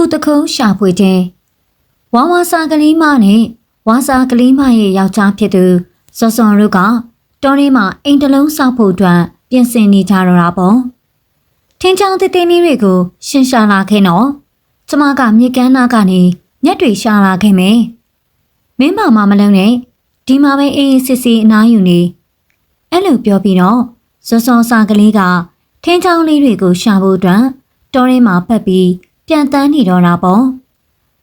ဥတခုံးရှာဖွေတဲ့ဝါဝါစာကလေးမနဲ့ဝါစာကလေးမရဲ့ယောက်ျားဖြစ်သူစောစောတို့ကတောထဲမှာအိမ်တစ်လုံးဆောက်ဖို့အတွက်ပြင်ဆင်နေကြတော့တာပေါ့ထင်းချောင်းတေးသေးလေးတွေကိုရှင်းရှာလာခဲ့တော့ကျမကမြေကမ်းနားကနေညက်တွေရှာလာခဲ့မယ်မင်းမမမလုံးနဲ့ဒီမှာပဲအေးအေးစစ်စစ်အနားယူနေအဲ့လိုပြောပြီးတော့စောစောစာကလေးကထင်းချောင်းလေးတွေကိုရှာဖို့အတွက်တောထဲမှာပတ်ပြီး ပြန်တန်းနေတော့တာပေါ့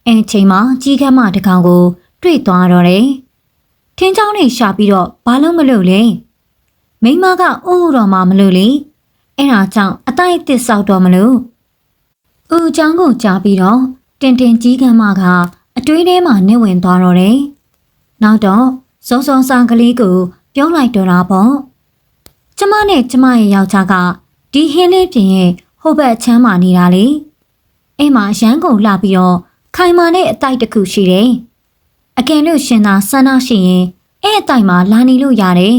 အဲချိန်မှာကြီးကမ်းမတစ်ကောင်ကို တွေ့သွားတော့တယ်ထင်းချောင်းလေးရှာပြီးတော့ဘာလို့မလုပ်လဲမိန်းမကအိုးတော့မှမလို့လေအဲ့ဒါကြောင့်အတိုက်အစ်စ်ဆောက်တော့မလို့ဦးချောင်းကိုကြားပြီးတော့တင်တင်ကြီးကမ်းမကအတွေးထဲမှာနေဝင်သွားတော့တယ်နောက်တော့စုံစုံဆန်ကလေးကို ပြောလိုက်တော့တာပေါ့ကျမနဲ့ကျမရဲ့ယောက်ျားကဒီဟင်းလေးပြင်ရဲ့ဟိုဘက်ချမ်းမာနေတာလေ အဲ့မှာရမ်းကုန်လှပြီးတော့ခိုင်မာတဲ့အတိုက်တစ်ခုရှိတယ်အကယ်လို့ရှင်သာဆန္ဒရှိရင်အဲ့အတိုက်မှာလာနေလို့ရတယ်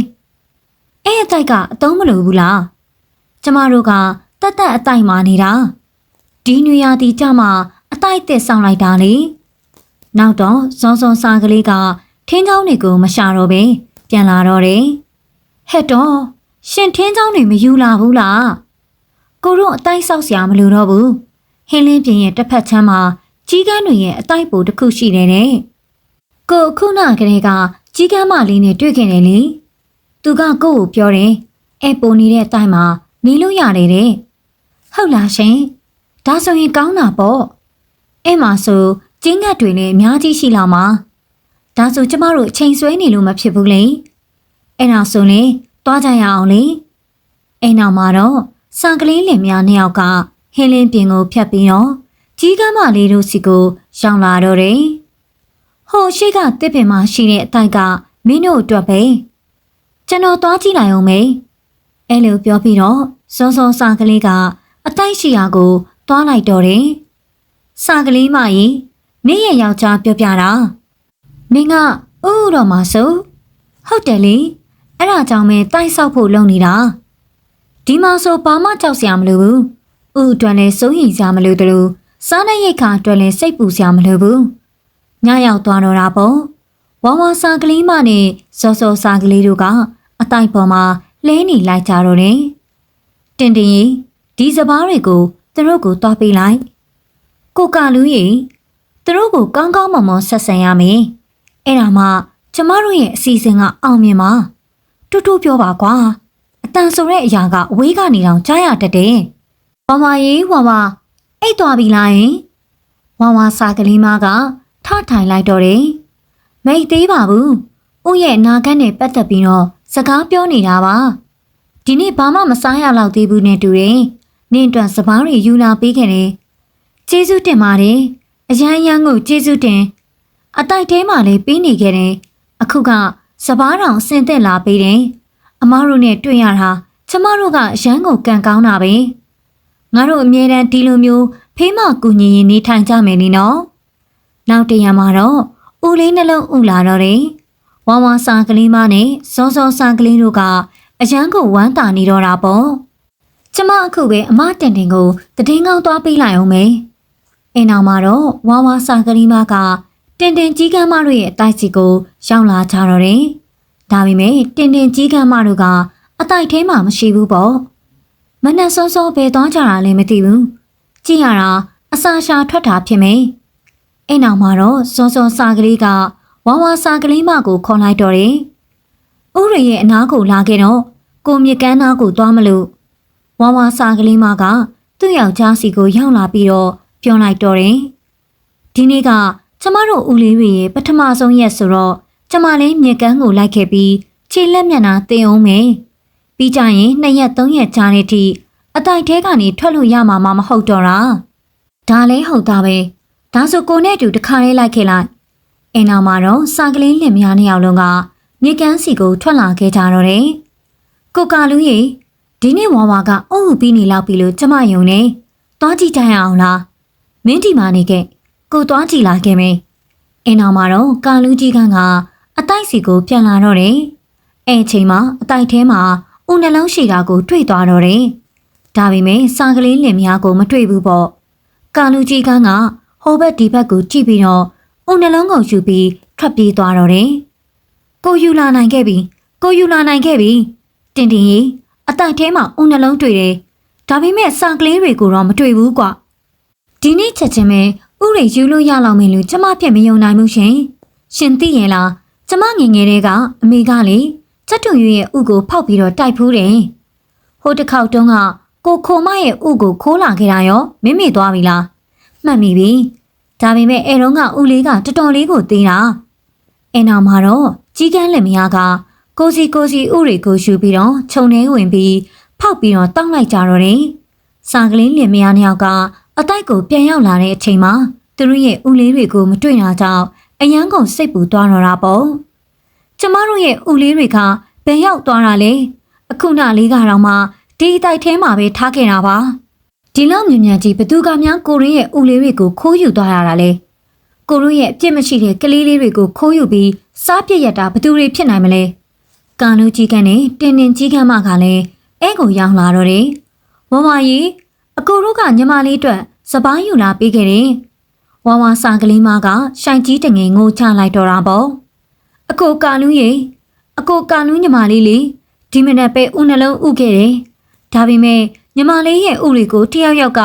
အဲ့အတိုက်ကအသုံးမလိုဘူးလားကျမတို့ကတတ်တတ်အတိုက်မှာနေတာဒီနွေရာသီကြမှာအတိုက်တက်ဆောင်လိုက်တာလေနောက်တော့စောစောစားကလေးကထင်းချောင်းတွေကိုမရှာတော့ပဲပြန်လာတော့တယ်ဟဲ့တော့ရှင်ထင်းချောင်းတွေမယူလာဘူးလားကိုတို့အတိုက်ဆောက်စရာမလိုတော့ဘူး ဟင်းလင်းပြင်ရဲ့တစ်ဖက်ချမ်းမှာကြီးကန်းတွေရဲ့အတိုက်ပိုတစ်ခုရှိတယ်တဲ့ကိုအခုနကလေးကကြီးကန်းမလေးနဲ့တွေ့ခင်တယ်လေသူကကို့ကိုပြောတယ်အဲပိုနေတဲ့အတိုက်မှာနေလို့ရတယ်တဲ့ဟုတ်လားရှင်ဒါဆိုရင်ကောင်းတာပေါ့အဲ့မှာဆိုကျင်းကတ်တွေလည်းအများကြီးရှိလာမှာဒါဆိုကျမတို့အချိန်ဆွဲနေလို့မဖြစ်ဘူးလေအဲ့ဒါဆိုရင်တွားကြရအောင်လေအဲ့နောက်မှာတော့စံကလေးလင်များနှစ်ယောက်က ဟင်းလင်းပြင်ကိုဖြတ်ပြီးတော့ကြီးကမ်းမလေးတို့စီကိုရောက်လာတော့တယ်ဟိုရှိကတစ်ပင်မှာရှိတဲ့အတိုက်ကမင်းတို့အတွက်ပဲကျွန်တော်တွားကြည့်လိုက်အောင်မေအဲ့လိုပြောပြီးတော့စောစောစာကလေးကအတိုက်ရှိရာကိုတွားလိုက်တော့တယ်စာကလေးမကြီးနင့်ရဲ့ယောက်ျားပြောပြတာနင်ကဥတော်မှာဆိုဟုတ်တယ်လေအဲ့ဒါကြောင့်ပဲတိုက်ဆောက်ဖို့လုပ်နေတာဒီမှာဆိုဘာမှကြောက်စရာမလိုဘူး ဥအတွက်လည်းစိုးရိမ်စရာမလိုတလို့စားတဲ့ရိတ်ခါအတွက်လည်းစိတ်ပူစရာမလိုဘူးညရောက်သွားတော့တာပေါ့ဝါဝါစာကလေးမနဲ့စောစောစာကလေးတို့ကအတိုက်ပေါ်မှာလဲနေလိုက်ကြတော့တယ်တင်တင်ရီဒီစပားတွေကိုသူတို့ကိုတွားပေးလိုက်ကိုကလူကြီးသူတို့ကိုကောင်းကောင်းမွန်မွန်ဆက်ဆံရမယ်အဲ့ဒါမှကျမတို့ရဲ့အစီအစဉ်ကအောင်မြင်မှာတူတူပြောပါကွာအတန်ဆိုတဲ့အရာကအဝေးကနေတောင်ကြားရတတ်တယ် ဝါဝါရေးဝါဝါအိတ်သွားပြီလားယင်ဝါဝါစာကလေးမကထထိုင်လိုက်တော့တယ်မိတ်သေးပါဘူးဦးရဲ့နာဂတ်နဲ့ပတ်သက်ပြီးတော့စကားပြောနေတာပါဒီနေ့ဘာမှမစားရတော့သေးဘူးနဲ့တူတယ်နင့်အတွက်စပားတွေယူလာပေးခဲ့တယ်ကျေးဇူးတင်ပါတယ်အရန်ရန်ကိုကျေးဇူးတင်အတိုက်ထဲမှာလည်းပေးနေခဲ့တယ်အခုကစပားတောင်ဆင်သက်လာပေးတယ်အမားတို့နဲ့တွေ့ရတာကျမတို့ကရန်ကိုကန်ကောင်းတာပဲ ငါတို့အမြဲတမ်းဒီလိုမျိုးဖေးမကူညီရင်နေထိုင်ကြမယ်နီနော်နောက်တရံမှာတော့ဦးလေးနှလုံးဥလာတော့တယ်ဝါဝါစာကလေးမနဲ့စောစောစာကလေးတို့ကအရန်ကိုဝမ်းတာနေတော့တာပေါ့ကျမအခုပဲအမတင်တင်ကိုတည်င်းကောင်းသွားပေးလိုက်အောင်မယ်အိမ်အောင်မှာတော့ဝါဝါစာကလေးမကတင်တင်ကြီးကမ်းမတို့ရဲ့အတိုက်စီကိုရောက်လာကြတော့တယ်ဒါပေမဲ့တင်တင်ကြီးကမ်းမတို့ကအတိုက်ထဲမှာမရှိဘူးပေါ့ မနက်စောစောပဲသွားကြတာလည်းမသိဘူးကြည့်ရတာအစာရှာထွက်တာဖြစ်မယ်အိမ်အောင်မှာတော့စောစောစာကလေးကဝါဝါစာကလေးမကိုခေါ်လိုက်တော့တယ်ဥရရဲ့အနားကိုလာခဲ့တော့ကိုမြကန်းနာကိုသွားမလို့ဝါဝါစာကလေးမကသူ့ယောက်ျားစီကိုရောက်လာပြီးတော့ပြောလိုက်တော့တယ်ဒီနေ့ကကျမတို့ဦးလေးတွေရဲ့ပထမဆုံးရက်ဆိုတော့ကျမလည်းမြေကန်းကိုလိုက်ခဲ့ပြီးခြေလက်မျက်နှာတင်အောင်မယ် ပြီးကြရင်နှစ်ရက်သုံးရက်ကြာတဲ့အထိအတိုက်ထဲကနေထွက်လို့ရမှာမဟုတ်တော့တာဒါလည်းဟုတ်တာပဲဒါဆိုကိုနဲ့အတူတခါလေးလိုက်ခဲ့လိုက်အိမ်အောင်မှာတော့စာကလေးလင်မယားနှစ်ယောက်လုံးကမြေကန်းစီကိုထွက်လာခဲ့ကြတော့တယ်ကိုကာလူကြီးဒီနေ့ဝါဝါကအုပ်ဟုပြီးနေလောက်ပြီလို့ကျမယုံနေသွားကြည့်ကြရအောင်လားမင်းဒီမာနေခဲ့ကိုသွားကြည့်လာခဲ့မယ်အင်းအောင်မှာတော့ကာလူကြီးကကအတိုက်စီကိုပြန်လာတော့တယ်အဲချိန်မှာအတိုက်ထဲမှာ ဦးနှလုံးရှိတာကိုတွေ့သွားတော့တယ်ဒါပေမဲ့စာကလေးလင်မယားကိုမတွေ့ဘူးပေါ့ကာလူကြီးကကဟိုဘက်ဒီဘက်ကိုကြည့်ပြီးတော့ဦးနှလုံးကိုယူပြီးထွက်ပြေးသွားတော့တယ်။ကိုယူလာနိုင်ခဲ့ပြီ။ကိုယူလာနိုင်ခဲ့ပြီ။တင်တင်ကြီးအတိုက်ထဲမှာဦးနှလုံးတွေ့တယ်။ဒါပေမဲ့စာကလေးတွေကိုတော့မတွေ့ဘူးကွ။ဒီနေ့ချက်ချင်းပဲဥရိယူလို့ရလောက်မယ်လို့ကျမဖြစ်မယုံနိုင်ဘူးရှင်။ရှင်သိရဲ့လား။ကျမငယ်ငယ်တည်းကအမေကလေ ချက်တူရွရဲ့ဥကိုဖောက်ပြီးတော့တိုက်ဖူးတယ်။ဟိုတစ်ခေါက်တုန်းကကိုခိုမရဲ့ဥကိုခိုးလာခဲ့တာရောမမေ့သွားပြီလား။မှတ်မိပြီ။ဒါပေမဲ့အဲတုန်းကဥလေးကတော်တော်လေးကိုသေးတာ။အဲနောက်မှာတော့ကြီးကန်းလက်မယားကကိုစီကိုစီဥတွေကိုယူပြီးတော့ခြုံထဲဝင်ပြီးဖောက်ပြီးတော့တောင်းလိုက်ကြတော့တယ်။စာကလေးလင်မယားနှစ်ယောက်ကအတိုက်ကိုပြန်ရောက်လာတဲ့အချိန်မှာသူတို့ရဲ့ဥလေးတွေကိုမတွေ့တာကြောင့်အယမ်းကုန်စိတ်ပူသွားတော့တာပေါ့။ ကျမတို့ရဲ့ဥလေးတွေကဘယ်ရောက်သွားတာလဲ။အခုနလေးကတော့မှဒီအတိုက်ထဲမှာပဲထားခဲ့တာပါ။ဒီလောက်မြင်မြန်ကြီးဘသူကများကိုရင်းရဲ့ဥလေးတွေကိုခိုးယူသွားရတာလဲ။ကိုတို့ရဲ့အပြစ်မရှိတဲ့ကလေးလေးတွေကိုခိုးယူပြီးစားပြစ်ရတာဘသူတွေဖြစ်နိုင်မလဲ။ကာနူကြီးကန်းနဲ့တင်းတင်းကြီးကန်းမကလည်းအဲကိုရောက်လာတော့တယ်။ဝမကြီးအကိုတို့ကညီမလေးအတွက်စပားယူလာပေးခဲ့တယ်။ဝဝစာကလေးမကရှိုင်ကြီးတငယ်ငိုချလိုက်တော့တာပေါ့။ အကိုကာနူရေအကိုကာနူညီမလေးလေဒီမနေ့ပဲဦးနှလုံးဥခဲ့တယ်။ဒါပေမဲ့ညီမလေးရဲ့ဥတွေကိုတယောက်ယောက်က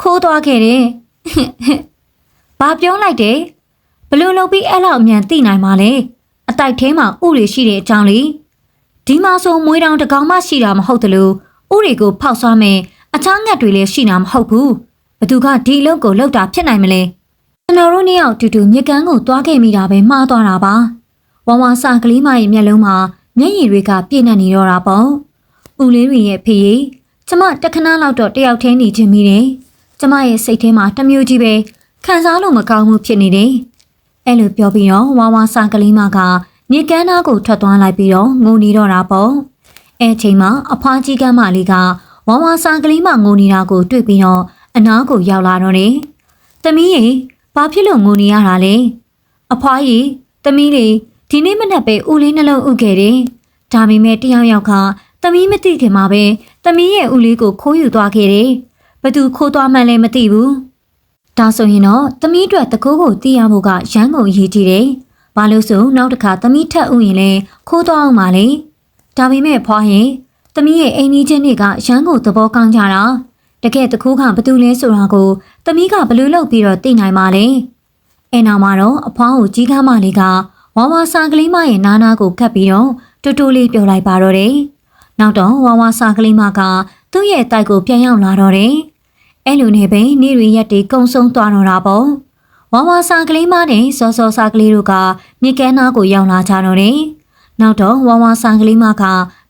ခိုးသွားခဲ့တယ်။ဘာပြောလိုက်တယ်ဘလို့လုပ်ပြီးအဲ့လောက်အမြန်သိနိုင်မှာလဲအတိုက်ထဲမှာဥတွေရှိတဲ့အကြောင်းလေဒီမှာဆိုမွေးတောင်တကောင်မှရှိတာမဟုတ်တလို့ဥတွေကိုဖောက်ဆွားမယ်အခြားငတ်တွေလည်းရှိတာမဟုတ်ဘူးဘသူကဒီအလုပ်ကိုလုပ်တာဖြစ်နိုင်မလဲကျွန်တော်တို့နှစ်ယောက်တူတူမြက်ကန်းကိုသွားခဲ့မိတာပဲမှားသွားတာပါ ဝမ်ဝါစာကလေးမရဲ့မျက်လုံးမှာမျက်ရည်တွေကပြည့်နေနေတော့တာပေါ့ဦးလေးတွေရဲ့ဖေးကြီးကျမတခဏလောက်တော့တယောက်တည်းနေချင်းမိတယ်ကျမရဲ့စိတ်ထဲမှာတစ်မျိုးကြီးပဲခံစားလို့မကောင်းမှုဖြစ်နေတယ်အဲ့လိုပြောပြီးတော့ဝါဝါစာကလေးမကမြေကမ်းသားကိုထွက်သွားလိုက်ပြီးတော့ငိုနေတော့တာပေါ့အဲအချိန်မှာအဖွားကြီးကမ်းမလေးကဝါဝါစာကလေးမငိုနေတာကိုတွေ့ပြီးတော့အနားကိုရောက်လာတော့တယ်။သမီးရေဘာဖြစ်လို့ငိုနေရတာလဲ။အဖွားကြီးသမီးလေး ဒီနေ့မနက်ပဲဦးလေးနှလုံးဥခဲ့တယ်။ဒါပေမဲ့တယောက်ယောက်ကသမီးမသိခင်မှာပဲသမီးရဲ့ဦးလေးကိုခိုးယူသွားခဲ့တယ်။ဘသူခိုးသွားမှန်းလည်းမသိဘူး။ဒါဆိုရင်တော့သမီးအတွက်တကိုးကိုသိရဖို့ကရမ်းကုန်အရေးကြီးတယ်။ဘာလို့ဆိုနောက်တစ်ခါသမီးထက်ဥရင်လဲခိုးသွားအောင်ပါလေ။ဒါပေမဲ့ဖွားရင်သမီးရဲ့အိမ်ကြီးချင်းတွေကရမ်းကိုသဘောကောင်းကြတာတကယ်တကူးကဘသူလဲဆိုတာကိုသမီးကဘလို့လုပ်ပြီးတော့သိနိုင်ပါလဲအဲနောက်မှာတော့အဖွားကိုကြီးကားမလေးက ဝါဝါစာကလေးမရဲ့နားနာကိုကပ်ပြီးတော့တူတူလေးပြောလိုက်ပါတော့တယ်နောက်တော့ဝါဝါစာကလေးမကသူ့ရဲ့တိုက်ကိုပြန်ရောက်လာတော့တယ်အဲလိုနဲ့ပဲနေရီရက်တွေကုံဆုံးသွားတော့တာပေါ့ဝါဝါစာကလေးမနဲ့စောစောစာကလေးတို့ကမြေကမ်းနားကိုရောက်လာကြတော့တယ်နောက်တော့ဝါဝါစာကလေးမက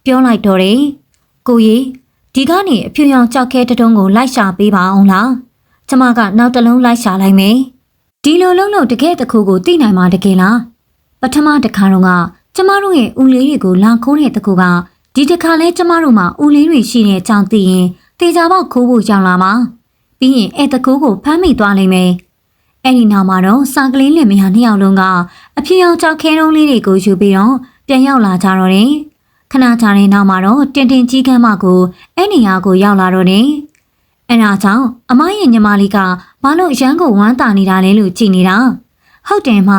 ပြောလိုက်တော့တယ်ကိုကြီးဒီကနေအဖြူရောင်ကြောက်ခဲတတုံးကိုလိုက်ရှာပေးပါအောင်လားကျမကနောက်တစ်လုံးလိုက်ရှာလိုက်မယ်ဒီလိုလုံးလုံးတကယ်တခုကိုသိနိုင်မှာတကယ်လား ပထမတစ်ခါတော့ကကျမတို့ရဲ့ဦးလေးတွေကိုလာခိုးတဲ့တကူကဒီတစ်ခါလဲကျမတို့မှာဦးလေးတွေရှိတဲ့အကြောင်းသိရင်တေချာပေါက်ခိုးဖို့ကြောင်လာမှာပြီးရင်အဲတကူကိုဖမ်းမိသွားလိမ့်မယ်အဲ့ဒီနောက်မှာတော့စာကလေးလင်မယားနှစ်ယောက်လုံးကအဖြူရောင်ကြောက်ခဲတုံးလေးတွေကိုယူပြီးတော့ပြန်ရောက်လာကြတော့တယ်ခဏကြာတဲ့နောက်မှာတော့တင်တင်ကြီးကမ်းမကိုအဲ့နေရာကိုရောက်လာတော့တယ်။အဲဒါကြောင့်အမရဲ့ညီမလေးကဘာလို့ရန်ကိုဝမ်းတာနေတာလဲလို့ကြည်နေတာ။ဟုတ်တယ်မ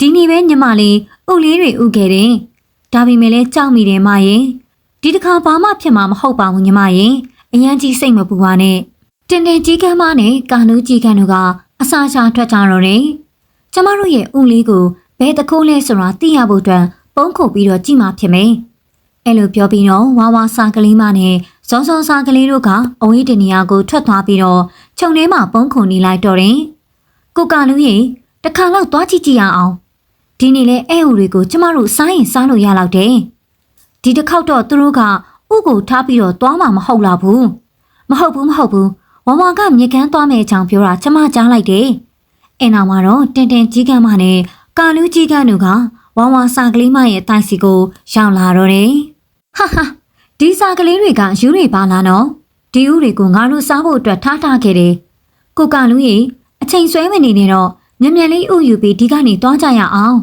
ဒီနေ့ပဲညီမလေးအုပ်လေးတွေဥခဲ့တယ်။ဒါပေမဲ့လည်းကြောက်မိတယ်မရဲ့။ဒီတစ်ခါဘာမှဖြစ်မှာမဟုတ်ပါဘူးညီမရဲ့။အရန်ကြီးစိတ်မပူပါနဲ့။တင်တင်ကြီးကမ်းမနဲ့ကာနူးကြီးကမ်းတို့ကအစာချထွက်ကြတော့တယ်။ကျမတို့ရဲ့ဥလေးကိုဘယ်တခိုးလဲဆိုတာသိရဖို့အတွက်ပုံခုတ်ပြီးတော့ကြည့်မှဖြစ်မယ်။အဲ့လိုပြောပြီးတော့ဝါဝါစာကလေးမနဲ့ဇောဇောစာကလေးတို့ကအဝေးတင်နေရာကိုထွက်သွားပြီးတော့ခြုံထဲမှာပုံခုန်နေလိုက်တော့တယ်။ကိုကလူကြီးတခါတော့သွားကြည့်ကြည့်ရအောင်။ ဒီနေ့လဲအဲဟူတွေကိုကျမတို့စားရင်စားလို့ရတော့တယ်။ဒီတစ်ခေါက်တော့သူတို့ကဥကိုထားပြီးတော့သွားမှာမဟုတ်လားဘူး။မဟုတ်ဘူးမဟုတ်ဘူးဝဝကမြေကန်းသွားမယ်အကြောင်းပြောတာကျမကြားလိုက်တယ်။အဲနောက်မှာတော့တင်တင်ကြီးကန်းမနဲ့ကာလူးကြီးကန်းတို့ကဝဝစာကလေးမရဲ့အတိုင်းစီကိုရောက်လာတော့တယ်။ဟာဟာဒီစာကလေးတွေကယူတွေပါလားနော်ဒီဥတွေကိုငါတို့စားဖို့အတွက်ထားထားခဲ့တယ်ကိုကလူကြီးအချိန်ဆွဲမနေနဲ့တော့ မြန်မြန်လေးဥယူပြီးဒီကနေသွားကြရအောင်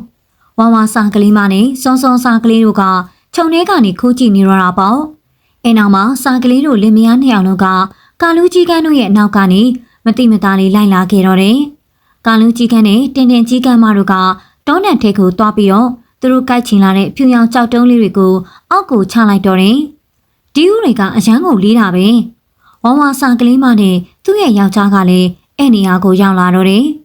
ဝါဝါစာကလေးမနဲ့စုံစုံစာကလေးတို့ကခြုံထဲကနေခိုးကြည့်နေရတာပေါ့အဲနောက်မှာစာကလေးတို့လင်မယားနှစ်ယောက်လုံးကကာလူကြီးကန်းတို့ရဲ့နောက်ကနေမတိမသားလေးလိုက်လာခဲ့တော့တယ်ကာလူကြီးကန်းနဲ့တင်တင်ကြီးကန်းမတို့ကတောနံထိတ်ကိုတွားပြီးတော့သူတို့ကြိုက်ချင်လာတဲ့ဖြူရောင်ကြောက်တုံးလေးတွေကိုအောက်ကိုချလိုက်တော့တယ်။ဒီဦးတွေကအရန်ကိုလေးတာပဲ။ဝမ်ဝါစာကလေးမနဲ့သူ့ရဲ့ယောက်ျားကလည်းအဲ့နေရာကိုရောက်လာတော့တယ်။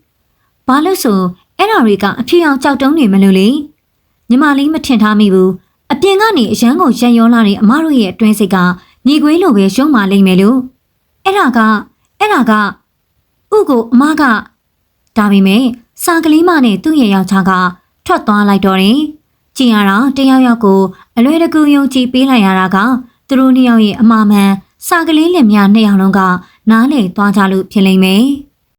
ဘာလို့ဆိုအဲ့ဒါတွေကအဖြူရောင်ကြောက်တုံးတွေမလို့လေ။ညီမလေးမထင်ထားမိဘူး။အပြင်ကနေအရန်ကိုရက်ရောလာတဲ့အမတို့ရဲ့အတွင်းစိတ်ကညီကွေးလိုပဲရုံမာလိမ့်မယ်လို့။အဲ့ဒါကအဲ့ဒါကဥကိုအမကဒါပေမဲ့စာကလေးမနဲ့သူ့ရဲ့ယောက်ျားကထွက်သွားလိုက်တော့တယ်။ကြင်ရတာတယောက်ယောက်ကိုအလွယ်တကူယုံကြည်ပေးလိုက်ရတာကသူတို့နှစ်ယောက်ရဲ့အမှားမှန်စာကလေးလင်မယားနှစ်ယောက်လုံးကနားလေသွားကြလို့ဖြစ်လိမ့်မယ်။